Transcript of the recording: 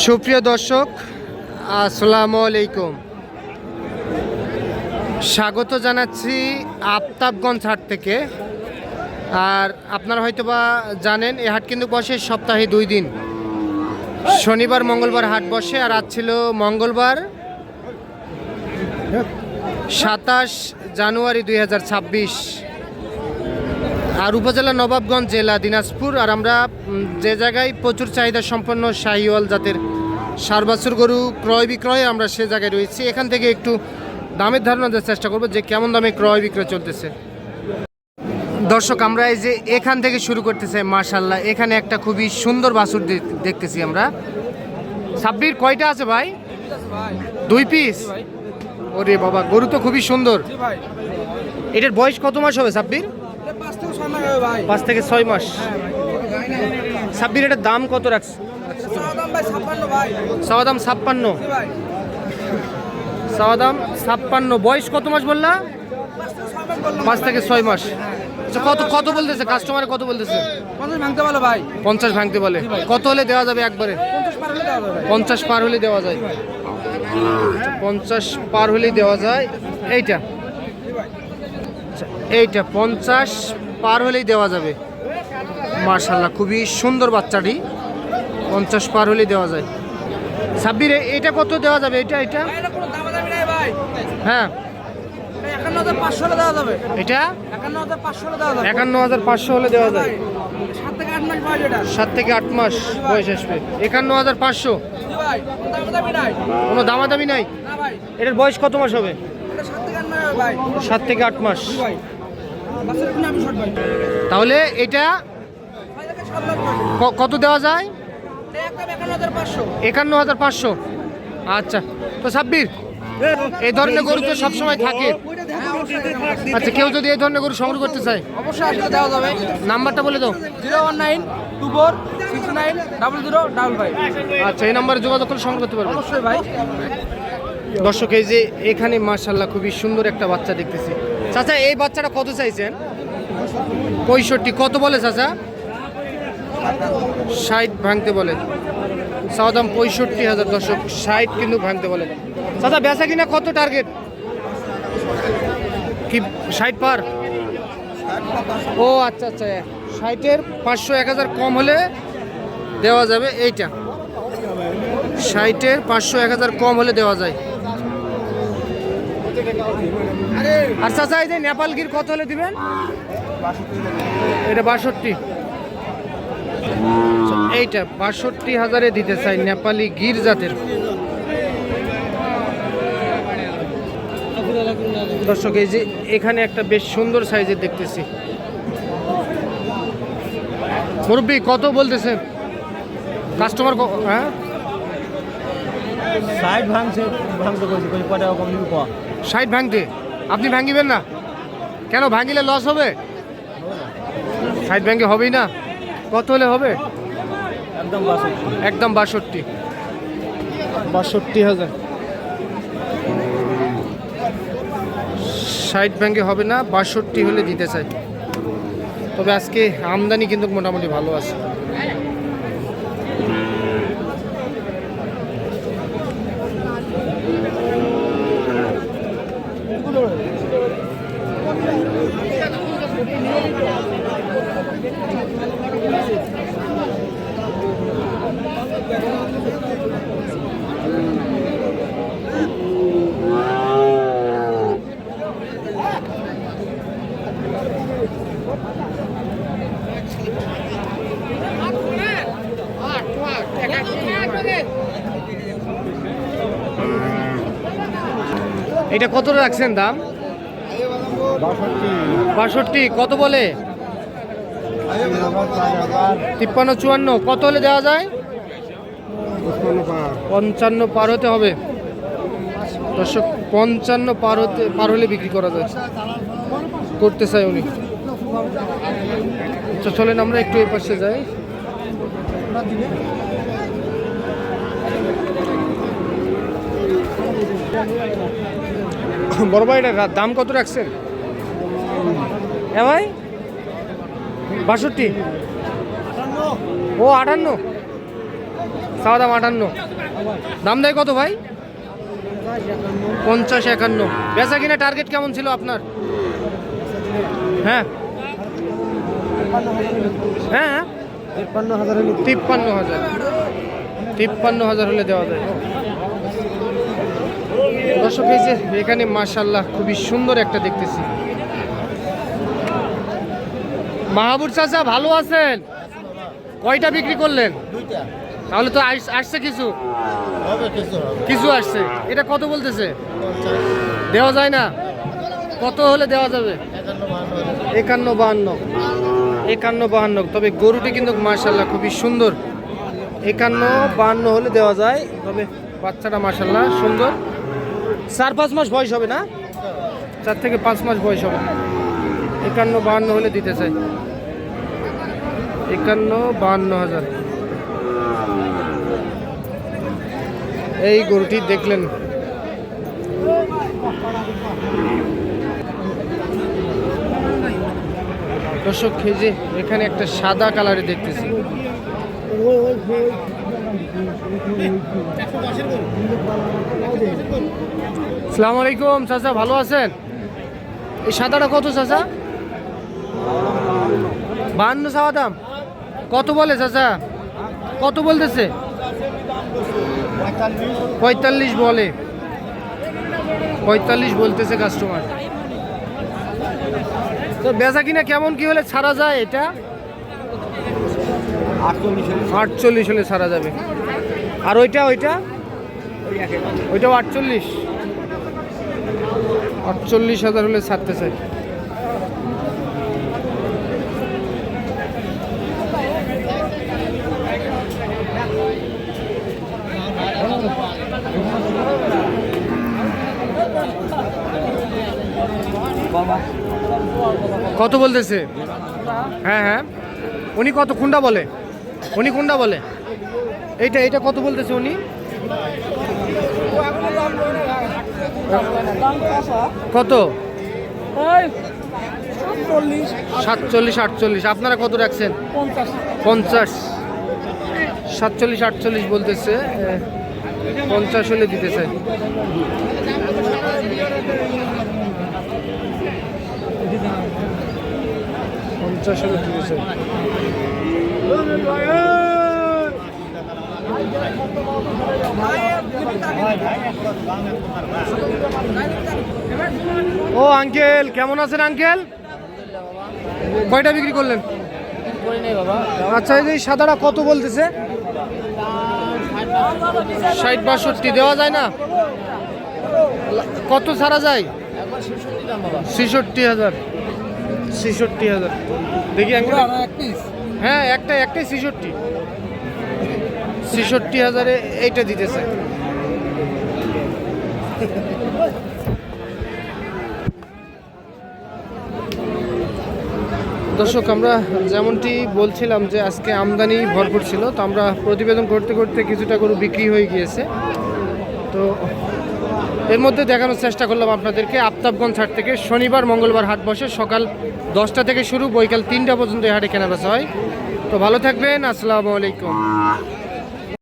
সুপ্রিয় দর্শক, আসসালামু আলাইকুম। স্বাগত জানাচ্ছি আফতাবগঞ্জ হাট থেকে। আর আপনারা হয়তোবা জানেন, এই হাট কিন্তু বসে সপ্তাহে দুই দিন। শনিবার, মঙ্গলবার হাট বসে, আর আজ ছিল মঙ্গলবার, সাতাশ জানুয়ারি দু হাজার ছাব্বিশ। আর উপজেলা নবাবগঞ্জ জেলা দিনাজপুর আর আমরা যে জায়গায় প্রচুর চাহিদা সম্পন্ন শাহিওয়াল জাতের সার বাছুর গরু ক্রয় বিক্রয় আমরা সে জায়গায় রয়েছি। এখান থেকে একটু দামের ধারণা দেওয়ার চেষ্টা করব যে কেমন দামে ক্রয় বিক্রয় চলতেছে। দর্শক আমরা এই যে এখান থেকে শুরু করতেছে মাশাল্লাহ এখানে একটা খুবই সুন্দর বাছুর দেখতেছি আমরা। সাব্বির কয়টা আছে ভাই? দুই পিস? ওরে বাবা গরু তো খুবই সুন্দর। এটার বয়স কত মাস হবে সাব্বির? পাঁচ থেকে ছয় মাস। মাস সাব্বির এটার দাম কত রাখছে? চাওয়া দাম ছাপ্পান্ন চাওয়া দাম ছাপ্পান্ন। বয়স কত মাস বললা? পাঁচ থেকে ছয় মাস। আচ্ছা কত কত বলতেছে? কাস্টমার কত বলতেছে? পঞ্চাশ ভাঙতে পারল ভাই। পঞ্চাশ ভাঙতে বলে। কত হলে দেওয়া যাবে একবারে? পঞ্চাশ পার হলে দেওয়া যাবে। পঞ্চাশ পার হলে দেওয়া যায়। পঞ্চাশ পার হলেই দেওয়া যায়। এইটা। আচ্ছা, এইটা পঞ্চাশ পার হলেই দেওয়া যাবে। মার্শাল্লাহ খুবই সুন্দর বাচ্চাটি। পঞ্চাশ পার হলেই দেওয়া যায়। সাব্বির এটা কত দেওয়া যাবে? এটা এটা? হ্যাঁ। এটা? একান্ন হাজার পাঁচশো হলে দেওয়া যায়। সাত থেকে আট মাস বয়স আসবে। একান্ন হাজার পাঁচশো কোনো দামাদামি নাই। এটার বয়স কত মাস হবে? সাত থেকে আট মাস। তাহলে এটা কত দেওয়া যায়? একান্ন হাজার পাঁচশো। আচ্ছা। তো সাব্বির এই ধরনের গরু তো সবসময় থাকে। আচ্ছা কেউ যদি এই ধরনের গরু সংগ্রহ করতে চায়। অবশ্যই আসলে দেওয়া যাবে। নাম্বারটা বলে দাও। Zero one nine two four six nine double zero double five. আচ্ছা এই নাম্বারে যোগাযোগ করে সংগ্রহ করতে পারবে। অবশ্যই ভাই। দর্শক, এই যে এখানে মার্শাল্লাহ খুবই সুন্দর একটা বাচ্চা দেখতেছি। চাচা, এই বাচ্চাটা কত চাইছেন? পঁয়ষট্টি, কত বলে চাচা? ষাট ভাঙতে বলে। চাওয়া দাম পঁয়ষট্টি হাজার, দর্শক, ষাট কিন্তু ভাঙতে বলে। চাচা, বেচা কিনা কত টার্গেট? কি, ষাট পার? ও আচ্ছা আচ্ছা ষাটের পাঁচশো এক হাজার কম হলে দেওয়া যাবে এইটা। ষাটের পাঁচশো এক হাজার কম হলে দেওয়া যায়। আর চাচা এই যে নেপাল গির কত হলে দিবেন? এটা বাষট্টি। এইটা বাষট্টি হাজারে দিতে চাই নেপালি গির জাতের। দর্শক এই যে এখানে একটা বেশ সুন্দর সাইজের দেখতেছি। মুরব্বী কত বলতেছেন? কাস্টমার হ্যাঁ? সাইড ভাঙছে ভাঙতে ষাট ভাঙতে? আপনি ভাঙিবেন না? কেন ভাঙিলে লস হবে? সাইড ভাঙে হবেই না। কত হলে হবে? একদম একদম বাষট্টি। বাষট্টি হাজার। সাইড ব্যাংকে হবে না বাষট্টি হলে দিতে চাই। তবে আজকে আমদানি কিন্তু মোটামুটি ভালো আছে। এটা কত রাখছেন দাম? বাষট্টি। কত বলে? তিপ্পান্ন, চুয়ান্ন। কত হলে দেওয়া যায়? পঞ্চান্ন পার হতে হবে। দর্শক, পঞ্চান্ন পার হতে পার হলে বিক্রি করা যায়। করতে চাই উনি। আচ্ছা চলেন আমরা একটু এই পাশে যাই। বড় ভাই দাম কত রাখছেন? হ্যাঁ ভাই? বাষট্টি? ও আটান্ন। চাওয়া দাম আটান্ন। দাম দেয় কত ভাই? পঞ্চাশ একান্ন। বেচা কিনা টার্গেট কেমন ছিল আপনার? হ্যাঁ। হ্যাঁ হ্যাঁ। তিপ্পান্ন হাজার তিপ্পান্ন হাজার। তিপ্পান্ন হাজার হলে দেওয়া যায়। দর্শক এই যে এখানে মাশাল্লাহ খুবই সুন্দর একটা দেখতেছি। মাহাবুর চাচা ভালো আছেন? কয়টা বিক্রি করলেন? তাহলে তো আসছে কিছু? কিছু আসছে। এটা কত বলতেছে? দেওয়া যায় না? কত হলে দেওয়া যাবে? একান্ন বাহান্ন। একান্ন বাহান্ন। তবে গরুটি কিন্তু মার্শাল্লাহ খুবই সুন্দর। একান্ন বাহান্ন হলে দেওয়া যায়। তবে বাচ্চাটা মার্শাল্লাহ সুন্দর। চার পাঁচ মাস বয়স হবে না? চার থেকে পাঁচ মাস বয়স হবে। একান্ন বাহান্ন হলে দিতে চাই। একান্ন বাহান্ন হাজার। এই গরুটি দেখলেন। দর্শক যে এখানে একটা সাদা কালারে দেখতেছি। সালাম আলাইকুম, চাচা, ভালো আছেন? এই সাদাটা কত, চাচা? বান্ন চাওয়া দাম। কত বলে, চাচা? কত বলতেছে? পঁয়তাল্লিশ বলে। পঁয়তাল্লিশ বলতেছে কাস্টমার তো বেচা কিনা কেমন, কি হলে ছাড়া যায় এটা? আটচল্লিশ হলে ছাড়া যাবে। আর ওইটা ওইটা? ওইটাও আটচল্লিশ। আটচল্লিশ হাজার হলে ছাড়তে চাই। কত বলতেছে? হ্যাঁ হ্যাঁ। উনি কত কোনটা বলে? উনি কোনটা বলে? এইটা এটা কত বলতেছে উনি? কত? সাতচল্লিশ। আটচল্লিশ। আপনারা কত রাখছেন? পঞ্চাশ। সাতচল্লিশ আটচল্লিশ বলতেছে। পঞ্চাশ হলে দিতেছে। পঞ্চাশ হলে দিতেছে। ও, আঙ্কেল, কেমন আছেন আঙ্কেল? কয়টা বিক্রি করলেন? আচ্ছা এই সাদাটা কত বলতেছে? ষাট বাষট্টি, দেওয়া যায় না? কত ছাড়া যায়? ছেষট্টি হাজার। ছেষট্টি হাজার। দেখি আঙ্কেল। হ্যাঁ একটা একটাই ছেষট্টি। ছেষট্টি হাজারে এইটা দিতেছে দর্শক, আমরা যেমনটি বলছিলাম যে আজকে আমদানি ভরপুর ছিল, তো আমরা প্রতিবেদন করতে করতে কিছুটা গরু বিক্রি হয়ে গিয়েছে। তো এর মধ্যে দেখানোর চেষ্টা করলাম আপনাদেরকে। আফতাবগঞ্জ হাট থেকে শনিবার, মঙ্গলবার হাট বসে সকাল দশটা থেকে শুরু, বৈকাল তিনটা পর্যন্ত এই হাটে কেনাবেচা হয়। তো ভালো থাকবেন, আসসালামু আলাইকুম।